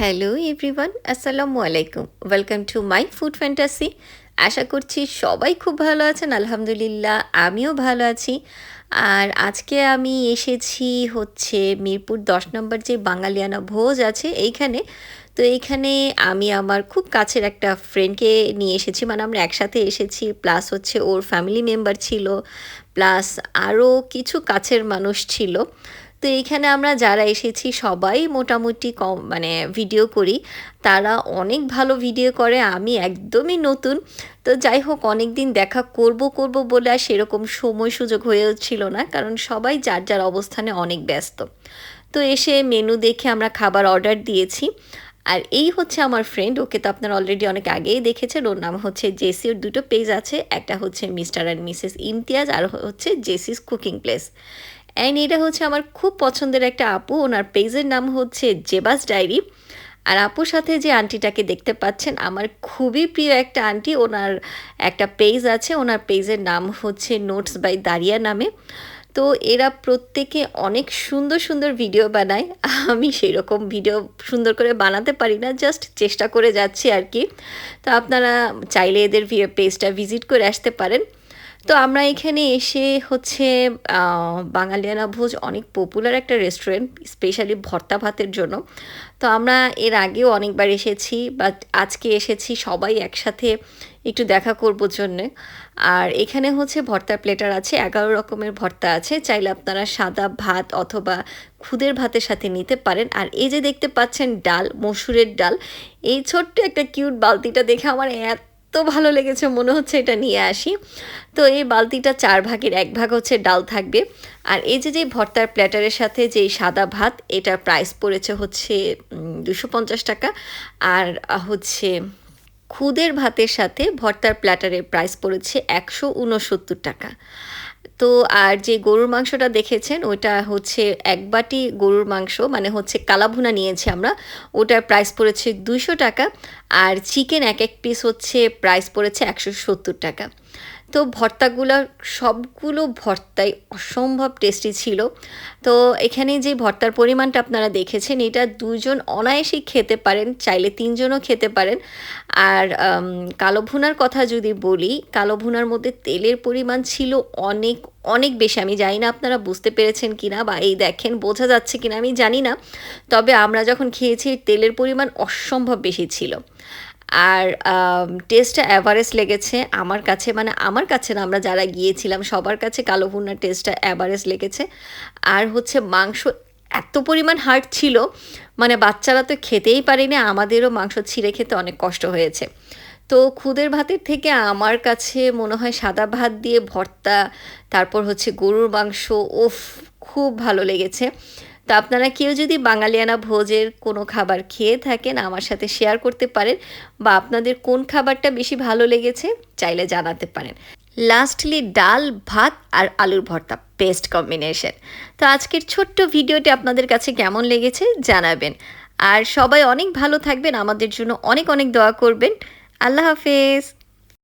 Hello everyone আসসালামু আলাইকুম welcome to my food fantasy আশা করছি সবাই খুব ভালো আছেন, আলহামদুলিল্লাহ, আমিও ভালো আছি। আর আজকে আমি এসেছি হচ্ছে মিরপুর দশ নম্বর যে বাঙালিয়ানা ভোজ আছে এইখানে। তো এইখানে আমি আমার খুব কাছের একটা ফ্রেন্ডকে নিয়ে এসেছি মানে আমরা একসাথে এসেছি প্লাস হচ্ছে ওর ফ্যামিলি মেম্বার ছিল প্লাস আরও কিছু কাছের মানুষ ছিল। তো এইখানে আমরা যারা এসেছি সবাই মোটামুটি কম মানে ভিডিও করি। তারা অনেক ভালো ভিডিও করে, আমি একদমই নতুন। তো যাই হোক অনেক দিন দেখা করব করব বলে আর সেরকম সময় সুযোগ হয়ে ছিল না, কারণ সবাই যার যার অবস্থানে অনেক ব্যস্ত। তো এসে মেনু দেখে আমরা খাবার অর্ডার দিয়েছি। আর এই হচ্ছে আমার ফ্রেন্ড ওকে তো আপনারা অলরেডি অনেক আগেই দেখেছেন, ওর নাম হচ্ছে জেসি ওর দুটো পেজ আছে। একটা হচ্ছে মিস্টার অ্যান্ড মিসেস ইমতিয়াজ, আর হচ্ছে জেসিস কুকিং প্লেস অ্যান্ড এটা হচ্ছে আমার খুব পছন্দের একটা আপু। ওনার পেজের নাম হচ্ছে জেবাস ডায়েরি। আর আপুর সাথে যে আন্টিটাকে দেখতে পাচ্ছেন, আমার খুবই প্রিয় একটা আন্টি। ওনার একটা পেজ আছে, ওনার পেজের নাম হচ্ছে নোটস বাই দারিয়া নামে। তো এরা প্রত্যেকে অনেক সুন্দর সুন্দর ভিডিও বানায়। আমি সেই রকম ভিডিও সুন্দর করে বানাতে পারি না, জাস্ট চেষ্টা করে যাচ্ছি আর কি। তো আপনারা চাইলে এদের পেজটা ভিজিট করে আসতে পারেন। তো আমরা এখানে এসে হচ্ছে বাঙালিয়ানা ভোজ অনেক পপুলার একটা রেস্টুরেন্ট স্পেশালি ভর্তা ভাতের জন্য। তো আমরা এর আগেও অনেকবার এসেছি বাট আজকে এসেছি সবাই একসাথে একটু দেখা করব জন্যে। আর এখানে হচ্ছে ভর্তার প্লেটার আছে, এগারো রকমের ভর্তা আছে, চাইলে আপনারা সাদা ভাত অথবা খুদের ভাতের সাথে নিতে পারেন। আর এই যে দেখতে পাচ্ছেন ডাল, মসুরের ডাল, এই ছোট্ট একটা কিউট বালতিটা দেখে আমার এত এত ভালো লেগেছে, মনে হচ্ছে এটা নিয়ে আসি। তো এই বালতিটা চার ভাগের এক ভাগ হচ্ছে ডাল থাকবে। আর এই যে যে ভর্তার প্ল্যাটারের সাথে যে সাদা ভাত, এটার প্রাইস পড়েছে হচ্ছে দুশো পঞ্চাশ টাকা। আর হচ্ছে খুদের ভাতের সাথে ভর্তার প্ল্যাটারের প্রাইস পড়েছে একশো উনসত্তর টাকা। তো আর যে গরুর মাংসটা দেখেছেন ওটা হচ্ছে এক বাটি গরুর মাংস মানে হচ্ছে কালাভুনা নিয়েছি আমরা। ওটার প্রাইস পড়েছে দুশো টাকা, আর চিকেন এক এক পিস হচ্ছে প্রাইস পড়েছে একশো সত্তর টাকা। তো ভর্তাগুলো সবগুলো ভর্তাই অসম্ভব টেস্টি ছিল। তো এখানে যে ভর্তার পরিমাণটা আপনারা দেখেছেন, এটা দুজন অনায়াসেই খেতে পারেন, চাইলে তিনজনও খেতে পারেন। আর কালো ভুনার কথা যদি বলি, কালো ভুনার মধ্যে তেলের পরিমাণ ছিল অনেক অনেক বেশি। আমি জানি না আপনারা বুঝতে পেরেছেন কি না বা এই দেখেন বোঝা যাচ্ছে কিনা, আমি জানি না। তবে আমরা যখন খেয়েছি, তেলের পরিমাণ অসম্ভব বেশি ছিল। আর টেস্টটা অ্যাভারেজ লেগেছে আমার কাছে মানে আমার কাছে না, আমরা যারা গিয়েছিলাম, সবার কাছে কালো ভুনার টেস্টটা অ্যাভারেজ লেগেছে। আর হচ্ছে মাংস এত পরিমাণ হার্ড ছিল মানে বাচ্চারা তো খেতেই পারেনি, আমাদেরও মাংস ছিঁড়ে খেতে অনেক কষ্ট হয়েছে। তো খুদের ভাতের থেকে আমার কাছে মনে হয় সাদা ভাত দিয়ে ভর্তা, তারপর হচ্ছে গরুর মাংস ওফ খুব ভালো লেগেছে। তো আপনারা কেউ যদি বাঙালিয়ানা ভোজের কোনো খাবার খেয়ে থাকেন, আমার সাথে শেয়ার করতে পারেন বা আপনাদের কোন খাবারটা বেশি ভালো লেগেছে চাইলে জানাতে পারেন। লাস্টলি ডাল, ভাত আর আলুর ভর্তা বেস্ট কম্বিনেশন তো আজকের ছোট্ট ভিডিওটি আপনাদের কাছে কেমন লেগেছে জানাবেন। আর সবাই অনেক ভালো থাকবেন, আমাদের জন্য অনেক অনেক দোয়া করবেন। আল্লাহ হাফেজ।